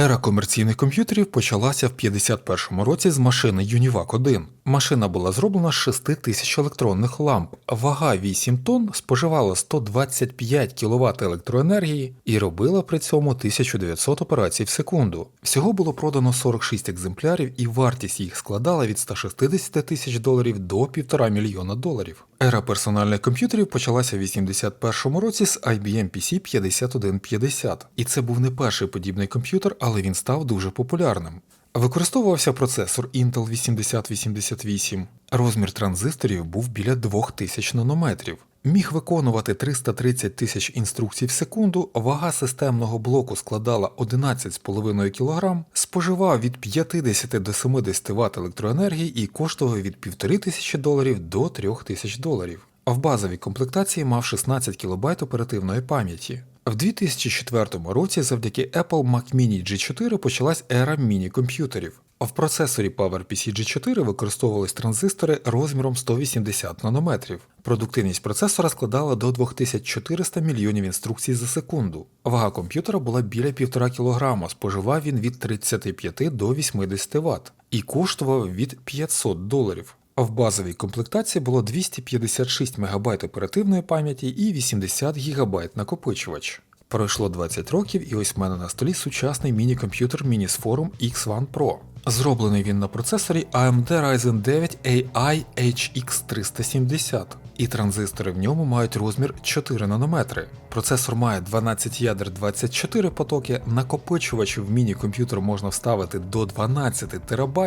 Ера комерційних комп'ютерів почалася в 51-му році з машини Univac 1. Машина була зроблена з 6 тисяч електронних ламп, вага 8 тонн, споживала 125 кВт електроенергії і робила при цьому 1900 операцій в секунду. Всього було продано 46 екземплярів, і вартість їх складала від 160 тисяч доларів до 1,5 мільйона доларів. Ера персональних комп'ютерів почалася в 81-му році з IBM PC 5150, і це був не перший подібний комп'ютер, але він став дуже популярним. Використовувався процесор Intel 8088. Розмір транзисторів був біля 2000 нанометрів. Міг виконувати 330 тисяч інструкцій в секунду, вага системного блоку складала 11,5 кг, споживав від 50 до 70 Вт електроенергії і коштував від 1500 доларів до 3000 доларів. А в базовій комплектації мав 16 кБ оперативної пам'яті. В 2004 році завдяки Apple Mac Mini G4 почалась ера міні-комп'ютерів. В процесорі PowerPC G4 використовувались транзистори розміром 180 нанометрів. Продуктивність процесора складала до 2400 мільйонів інструкцій за секунду. Вага комп'ютера була біля 1,5 кг, споживав він від 35 до 80 Вт і коштував від 500 доларів. А в базовій комплектації було 256 МБ оперативної пам'яті і 80 ГБ накопичувач. Пройшло 20 років, і ось в мене на столі сучасний міні-комп'ютер Minis Forum X1 Pro. Зроблений він на процесорі AMD Ryzen 9 AI HX370, і транзистори в ньому мають розмір 4 нанометри. Процесор має 12 ядер 24 потоки, накопичувачів в міні-комп'ютер можна вставити до 12 ТБ,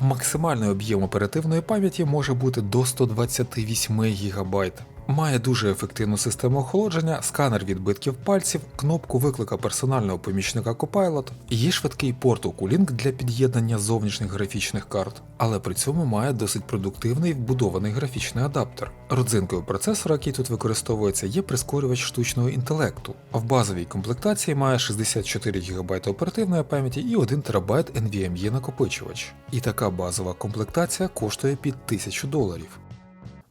максимальний об'єм оперативної пам'яті може бути до 128 ГБ. Має дуже ефективну систему охолодження, сканер відбитків пальців, кнопку виклика персонального помічника Copilot, є швидкий порт Oculink для під'єднання зовнішніх графічних карт, але при цьому має досить продуктивний вбудований графічний адаптер. Родзинкою процесора, який тут використовується, є прискорювач штучного інтелекту, в базовій комплектації має 64 ГБ оперативної пам'яті і 1 ТБ NVMe накопичувач. І така базова комплектація коштує під 1000 доларів.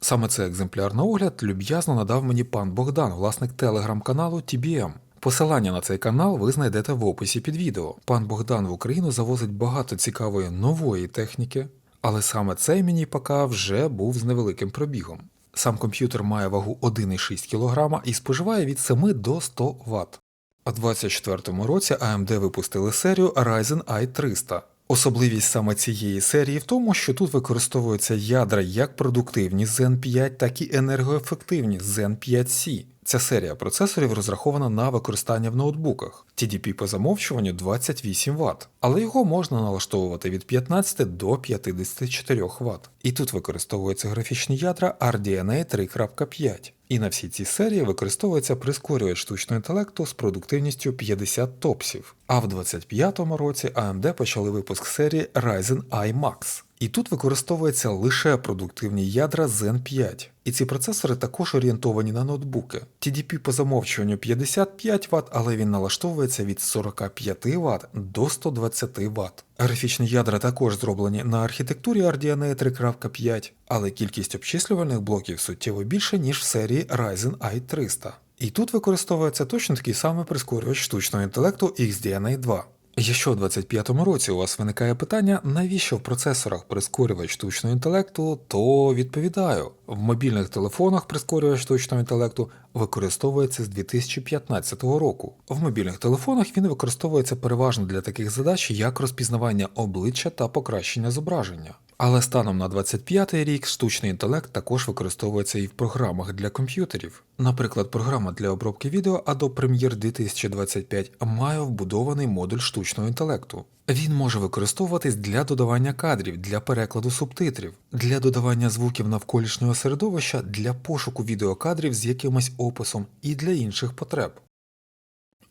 Саме цей екземпляр на огляд люб'язно надав мені пан Богдан, власник телеграм-каналу TBM. Посилання на цей канал ви знайдете в описі під відео. Пан Богдан в Україну завозить багато цікавої нової техніки, але саме цей міні ПК вже був з невеликим пробігом. Сам комп'ютер має вагу 1,6 кг і споживає від 7 до 100 Вт. У 2024 році AMD випустили серію Ryzen i 300. Особливість саме цієї серії в тому, що тут використовуються ядра як продуктивні Zen 5, так і енергоефективні Zen 5C. Ця серія процесорів розрахована на використання в ноутбуках. TDP по замовчуванню 28 Вт, але його можна налаштовувати від 15 до 54 Вт. І тут використовуються графічні ядра RDNA 3.5. І на всій цій серії використовується прискорювач штучного інтелекту з продуктивністю 50 топсів. А в 25-му році AMD почали випуск серії Ryzen I Max. І тут використовуються лише продуктивні ядра Zen 5. І ці процесори також орієнтовані на ноутбуки. TDP по замовчуванню 55 Вт, але він налаштовується від 45 Вт до 120 Вт. Графічні ядра також зроблені на архітектурі RDNA 3.5, але кількість обчислювальних блоків суттєво більша, ніж в серії Ryzen i 300. І тут використовується точно такий самий прискорювач штучного інтелекту XDNA 2. Якщо у 25-му році у вас виникає питання, навіщо в процесорах прискорювач штучного інтелекту, то відповідаю, в мобільних телефонах прискорювач штучного інтелекту використовується з 2015 року. В мобільних телефонах він використовується переважно для таких задач, як розпізнавання обличчя та покращення зображення. Але станом на 25-й рік штучний інтелект також використовується і в програмах для комп'ютерів. Наприклад, програма для обробки відео Adobe Premiere 2025 має вбудований модуль штучного інтелекту. Він може використовуватись для додавання кадрів, для перекладу субтитрів, для додавання звуків навколишнього середовища, для пошуку відеокадрів з якимось описом і для інших потреб.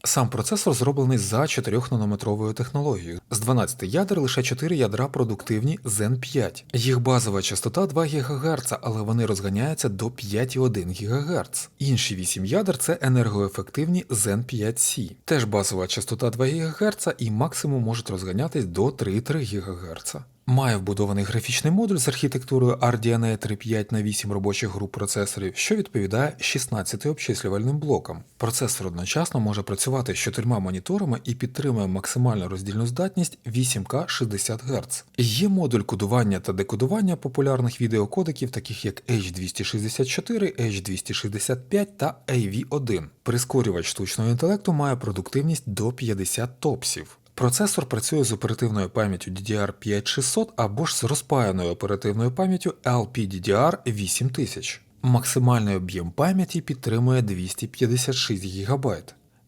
Сам процесор зроблений за 4-нанометровою технологією. З 12 ядер лише 4 ядра продуктивні Zen 5. Їх базова частота 2 ГГц, але вони розганяються до 5,1 ГГц. Інші 8 ядер це енергоефективні Zen 5C. Теж базова частота 2 ГГц і максимум можуть розганятись до 3,3 ГГц. Має вбудований графічний модуль з архітектурою RDNA 3.5 на 8 робочих груп процесорів, що відповідає 16 обчислювальним блокам. Процесор одночасно може працювати з чотирма моніторами і підтримує максимальну роздільну здатність 8К 60 Гц. Є модуль кодування та декодування популярних відеокодеків, таких як H264, H265 та AV1. Прискорювач штучного інтелекту має продуктивність до 50 топсів. Процесор працює з оперативною пам'яттю DDR5600 або ж з розпаяною оперативною пам'яттю LPDDR 8000. Максимальний об'єм пам'яті підтримує 256 ГБ.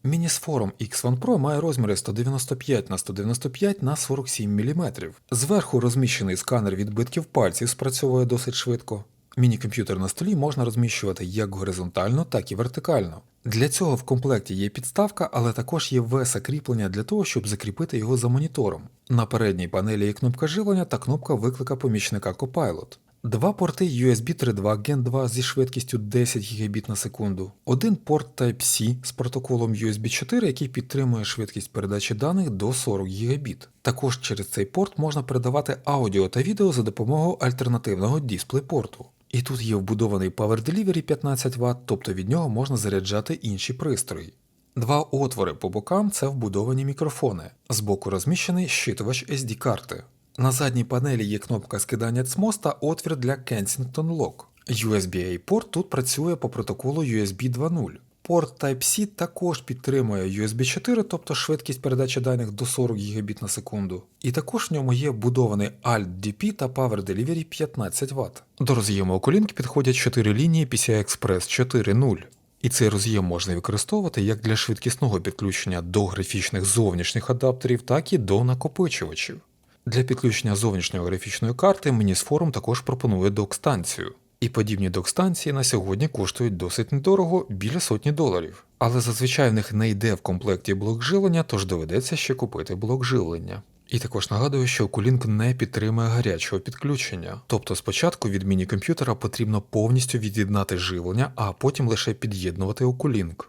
Мінісфорум X1 Pro має розміри 195 на 195 на 47 мм. Зверху розміщений сканер відбитків пальців спрацьовує досить швидко. Міні-комп'ютер на столі можна розміщувати як горизонтально, так і вертикально. Для цього в комплекті є підставка, але також є веса кріплення для того, щоб закріпити його за монітором. На передній панелі є кнопка живлення та кнопка виклика помічника Copilot. Два порти USB 3.2 Gen 2 зі швидкістю 10 Гбіт на секунду, один порт Type-C з протоколом USB 4, який підтримує швидкість передачі даних до 40 Гбіт. Також через цей порт можна передавати аудіо та відео за допомогою альтернативного DisplayPort. І тут є вбудований Power Delivery 15 Вт, тобто від нього можна заряджати інші пристрої. Два отвори по бокам це вбудовані мікрофони. Збоку розміщений щитувач SD-карти. На задній панелі є кнопка скидання CMOS та отвір для Kensington Lock. USB-A порт тут працює по протоколу USB 2.0. Порт Type-C також підтримує USB 4, тобто швидкість передачі даних до 40 Гбіт на секунду. І також в ньому є вбудований Alt-DP та Power Delivery 15 Вт. До роз'єму околінки підходять 4 лінії PCI Express 4.0. І цей роз'єм можна використовувати як для швидкісного підключення до графічних зовнішніх адаптерів, так і до накопичувачів. Для підключення зовнішньої графічної карти Мінісфорум також пропонує док-станцію. І подібні док-станції на сьогодні коштують досить недорого, біля сотні доларів. Але зазвичай в них не йде в комплекті блок живлення, тож доведеться ще купити блок живлення. І також нагадую, що Oculink не підтримує гарячого підключення. Тобто спочатку від міні-комп'ютера потрібно повністю від'єднати живлення, а потім лише під'єднувати Oculink.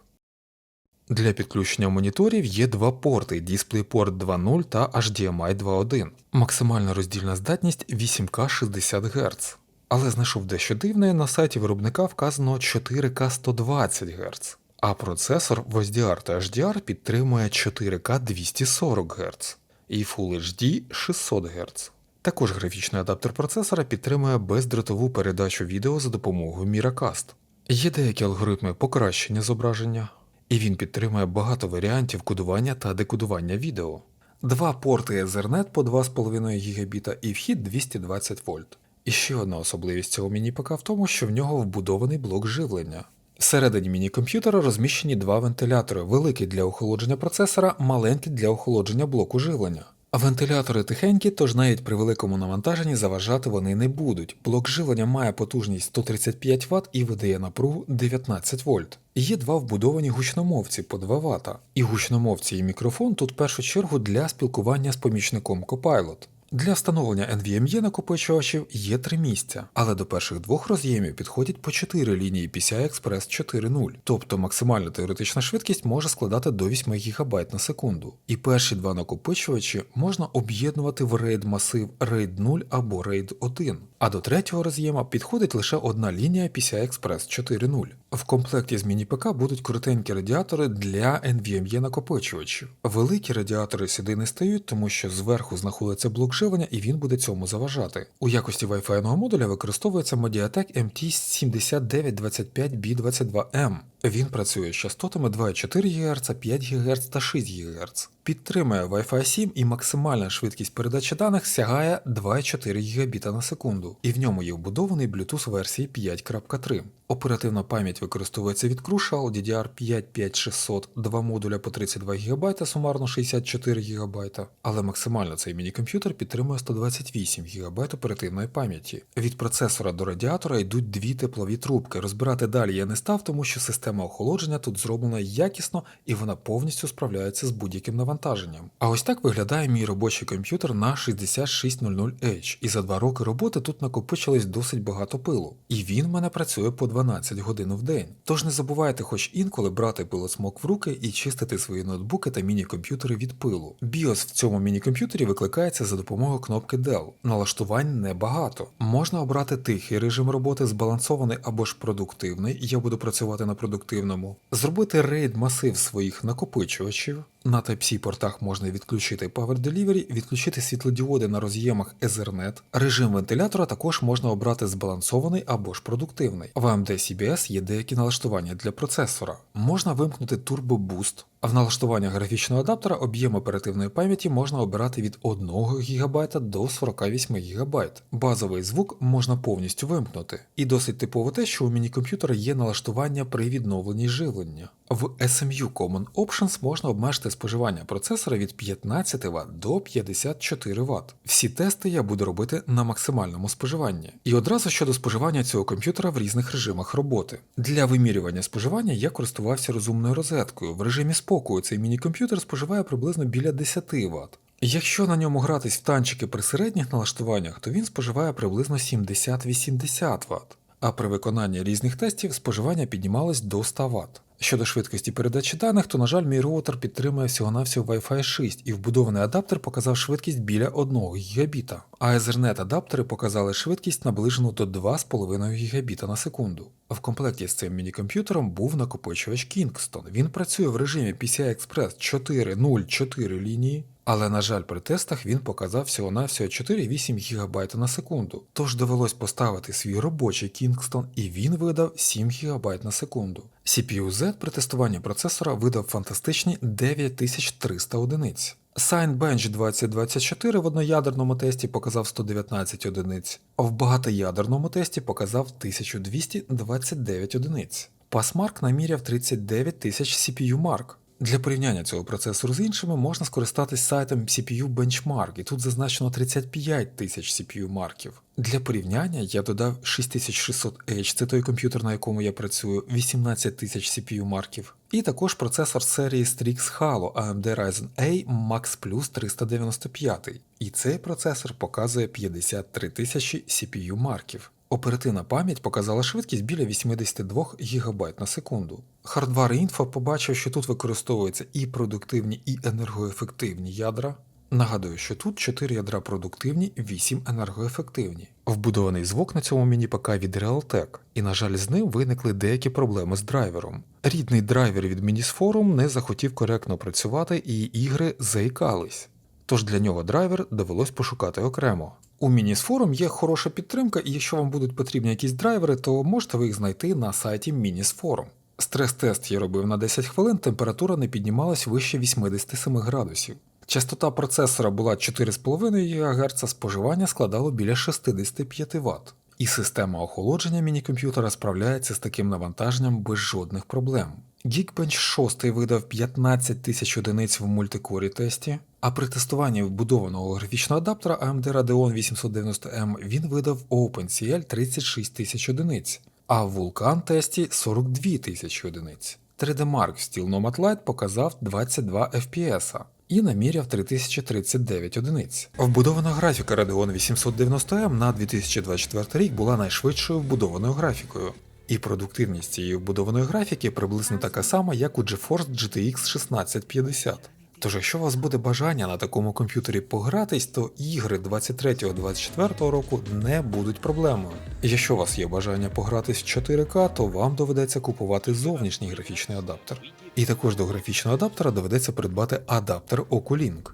Для підключення моніторів є два порти DisplayPort 2.0 та HDMI 2.1. Максимальна роздільна здатність 8К 60 Гц. Але знайшов дещо дивне, на сайті виробника вказано 4К 120 Гц, а процесор в SDR та HDR підтримує 4К 240 Гц і Full HD 600 Гц. Також графічний адаптер процесора підтримує бездротову передачу відео за допомогою Miracast. Є деякі алгоритми покращення зображення, і він підтримує багато варіантів кодування та декодування відео. Два порти Ethernet по 2,5 ГБ і вхід 220 вольт. І ще одна особливість цього міні-ПК в тому, що в нього вбудований блок живлення. Всередині міні-комп'ютера розміщені два вентилятори, великий для охолодження процесора, маленький для охолодження блоку живлення. А Вентилятори тихенькі, тож навіть при великому навантаженні заважати вони не будуть. Блок живлення має потужність 135 Вт і видає напругу 19 вольт. Є два вбудовані гучномовці по 2 Вт. І гучномовці і мікрофон тут в першу чергу для спілкування з помічником Copilot. Для встановлення NVMe накопичувачів є три місця, але до перших двох роз'ємів підходять по 4 лінії PCI Express 4.0, тобто максимальна теоретична швидкість може складати до 8 ГБ на секунду. І перші два накопичувачі можна об'єднувати в RAID масив RAID 0 або RAID 1. А до третього роз'єма підходить лише одна лінія PCI Express 4.0. В комплекті з міні-ПК будуть коротенькі радіатори для NVMe накопичувачів. Великі радіатори сюди не стають, тому що зверху знаходиться блок живлення і він буде цьому заважати. У якості Wi-Fi модуля використовується Mediatek MT7925B22M. Він працює з частотами 2,4 ГГц, 5 ГГц та 6 ГГц. Підтримує Wi-Fi 7 і максимальна швидкість передачі даних сягає 2,4 Гбіта на секунду, і в ньому є вбудований Bluetooth версії 5.3. Оперативна пам'ять використовується від Crucial DDR5 5600, два модуля по 32 ГБ, сумарно 64 ГБ, але максимально цей міні-комп'ютер підтримує 128 ГБ оперативної пам'яті. Від процесора до радіатора йдуть дві теплові трубки. Розбирати далі я не став, тому що система охолодження тут зроблена якісно і вона повністю справляється з будь-яким навантаженням. А ось так виглядає мій робочий комп'ютер на 6600H, і за два роки роботи тут накопичилось досить багато пилу. І він в мене працює по два 12 годин в день. Тож не забувайте хоч інколи брати пилосмок в руки і чистити свої ноутбуки та міні-комп'ютери від пилу. BIOS в цьому міні-комп'ютері викликається за допомогою кнопки Dell. Налаштувань небагато. Можна обрати тихий режим роботи, збалансований або ж продуктивний. Я буду працювати на продуктивному. Зробити рейд масив своїх накопичувачів. На Type-C портах можна відключити Power Delivery, відключити світлодіоди на роз'ємах Ethernet. Режим вентилятора також можна обрати збалансований або ж продуктивний. В AMD CBS є деякі налаштування для процесора. Можна вимкнути Turbo Boost. В налаштуваннях графічного адаптера об'єм оперативної пам'яті можна обирати від 1 ГБ до 48 ГБ. Базовий звук можна повністю вимкнути. І досить типово те, що у міні-комп'ютера є налаштування при відновленні живлення. В SMU Common Options можна обмежити споживання процесора від 15 Вт до 54 Вт. Всі тести я буду робити на максимальному споживанні. І одразу щодо споживання цього комп'ютера в різних режимах роботи. Для вимірювання споживання я користувався розумною розеткою. В режимі спокою цей міні-комп'ютер споживає приблизно біля 10 Вт. Якщо на ньому гратись в танчики при середніх налаштуваннях, то він споживає приблизно 70-80 Вт, а при виконанні різних тестів споживання піднімалось до 100 Вт. Щодо швидкості передачі даних, то, на жаль, мій роутер підтримує всього-навсього Wi-Fi 6 і вбудований адаптер показав швидкість біля 1 гігабіта, а Ethernet адаптери показали швидкість наближену до 2,5 гігабіта на секунду. В комплекті з цим міні-комп'ютером був накопичувач Kingston. Він працює в режимі PCI Express 4.0.4 лінії, але, на жаль, при тестах він показав всього-навсього 4,8 ГБ на секунду. Tож довелось поставити свій робочий Kingston і він видав 7 ГБ на секунду. CPU-Z при тестуванні процесора видав фантастичні 9300 одиниць. Signbench 2024 в одноядерному тесті показав 119 одиниць, а в багатоядерному тесті показав 1229 одиниць. Passmark наміряв 39 тисяч CPU Mark. Для порівняння цього процесору з іншими можна скористатись сайтом CPU Benchmark, і тут зазначено 35 тисяч CPU марків. Для порівняння я додав 6600H, це той комп'ютер, на якому я працюю, 18 тисяч CPU марків. І також процесор серії Strix Halo AMD Ryzen A Max Plus 395. І цей процесор показує 53 тисячі CPU марків. Оперативна пам'ять показала швидкість біля 82 ГБ на секунду. Hardware Info побачив, що тут використовуються і продуктивні, і енергоефективні ядра. Нагадую, що тут 4 ядра продуктивні, 8 енергоефективні. Вбудований звук на цьому міні-ПК від Realtek, і, на жаль, з ним виникли деякі проблеми з драйвером. Рідний драйвер від Minisforum не захотів коректно працювати і ігри заїкались. Тож для нього драйвер довелось пошукати окремо. У Minisforum є хороша підтримка, і якщо вам будуть потрібні якісь драйвери, то можете ви їх знайти на сайті Minisforum. Стрес-тест я робив на 10 хвилин, температура не піднімалась вище 87 градусів. Частота процесора була 4,5 ГГц, споживання складало біля 65 Вт. І система охолодження міні-комп'ютера справляється з таким навантаженням без жодних проблем. Geekbench 6 видав 15 тисяч одиниць в мультикорі тесті, а при тестуванні вбудованого графічного адаптера AMD Radeon 890M він видав OpenCL 36 тисяч одиниць, а в Vulkan тесті 42 тисячі одиниць. 3D Mark в Steel Nomad Lite показав 22 FPS і наміряв 3039 одиниць. Вбудована графіка Radeon 890M на 2024 рік була найшвидшою вбудованою графікою. І продуктивність цієї вбудованої графіки приблизно така сама, як у GeForce GTX 1650. Тож, якщо у вас буде бажання на такому комп'ютері погратись, то ігри 23-24 року не будуть проблемою. Якщо у вас є бажання погратись в 4К, то вам доведеться купувати зовнішній графічний адаптер. І також до графічного адаптера доведеться придбати адаптер Oculink.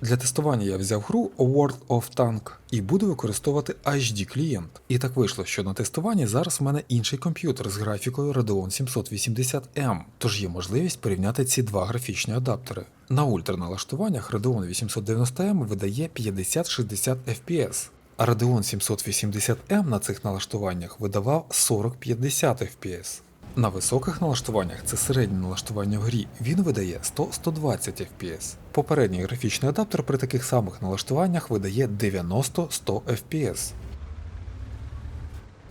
Для тестування я взяв гру World of Tank і буду використовувати HD клієнт. І так вийшло, що на тестуванні зараз в мене інший комп'ютер з графікою Radeon 780M, тож є можливість порівняти ці два графічні адаптери. На ультраналаштуваннях Radeon 890M видає 50-60 FPS, а Radeon 780M на цих налаштуваннях видавав 40-50 FPS. На високих налаштуваннях це середнє налаштування в грі, він видає 100-120 FPS. Попередній графічний адаптер при таких самих налаштуваннях видає 90-100 FPS.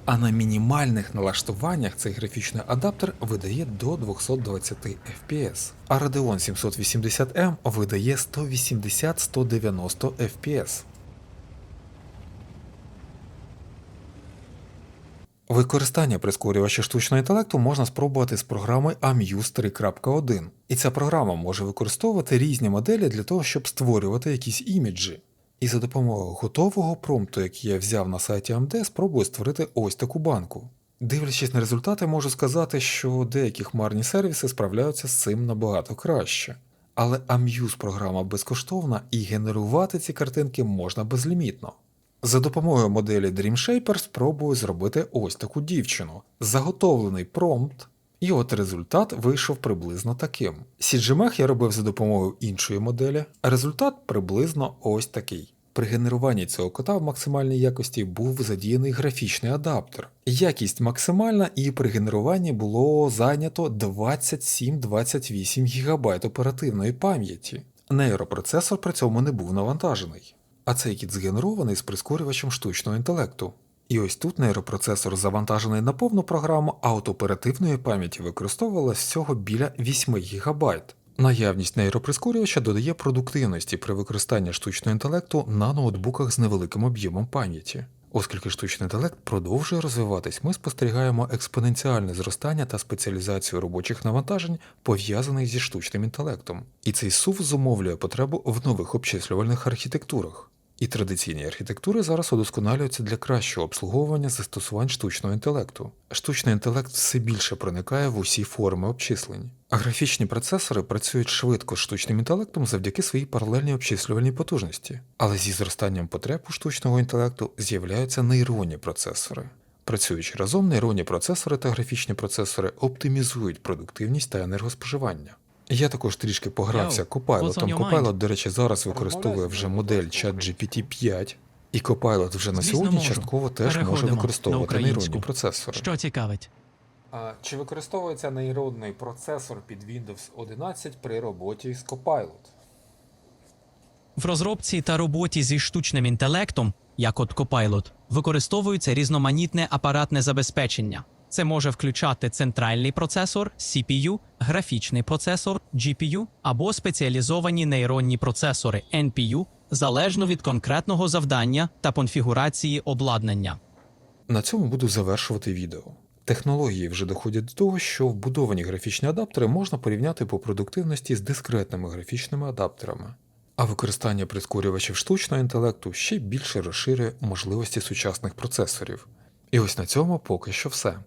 А на мінімальних налаштуваннях цей графічний адаптер видає до 220 FPS, а Radeon 780M видає 180-190 FPS. Використання прискорювача штучного інтелекту можна спробувати з програми Amuse 3.1, і ця програма може використовувати різні моделі для того, щоб створювати якісь іміджі. І за допомогою готового промпту, який я взяв на сайті AMD, спробую створити ось таку банку. Дивлячись на результати, можу сказати, що деякі хмарні сервіси справляються з цим набагато краще. Але Amuse програма безкоштовна і генерувати ці картинки можна безлімітно. За допомогою моделі DreamShaper спробую зробити ось таку дівчину. Заготовлений промпт, і от результат вийшов приблизно таким. CGMech я робив за допомогою іншої моделі, а результат приблизно ось такий. При генеруванні цього кота в максимальній якості був задіяний графічний адаптер. Якість максимальна, і при генеруванні було зайнято 27-28 ГБ оперативної пам'яті. Нейропроцесор при цьому не був навантажений. А цей кіт згенерований з прискорювачем штучного інтелекту. І ось тут нейропроцесор завантажений на повну програму, а от оперативної пам'яті використовувалось всього біля 8 ГБ. Наявність нейроприскорювача додає продуктивності при використанні штучного інтелекту на ноутбуках з невеликим об'ємом пам'яті. Оскільки штучний інтелект продовжує розвиватись, ми спостерігаємо експоненціальне зростання та спеціалізацію робочих навантажень, пов'язаних зі штучним інтелектом. І цей сув зумовлює потребу в нових обчислювальних архітектурах. І традиційні архітектури зараз удосконалюються для кращого обслуговування застосувань штучного інтелекту. Штучний інтелект все більше проникає в усі форми обчислень. А графічні процесори працюють швидко з штучним інтелектом завдяки своїй паралельній обчислювальній потужності. Але зі зростанням потреб у штучного інтелекту з'являються нейронні процесори. Працюючи разом, нейронні процесори та графічні процесори оптимізують продуктивність та енергоспоживання. Я також трішки погрався Copilot. Copilot, до речі, зараз використовує вже модель ChatGPT 5, і Copilot вже на Звісно, сьогодні можу. частково теж може використовувати нейронні процесори. Що цікавить? А, чи використовується нейронний процесор під Windows 11 при роботі з Copilot? В розробці та роботі зі штучним інтелектом, як от Copilot, використовується різноманітне апаратне забезпечення. Це може включати центральний процесор CPU, графічний процесор GPU або спеціалізовані нейронні процесори NPU, залежно від конкретного завдання та конфігурації обладнання. На цьому буду завершувати відео. Технології вже доходять до того, що вбудовані графічні адаптери можна порівняти по продуктивності з дискретними графічними адаптерами. А використання прискорювачів штучного інтелекту ще більше розширює можливості сучасних процесорів. І ось на цьому поки що все.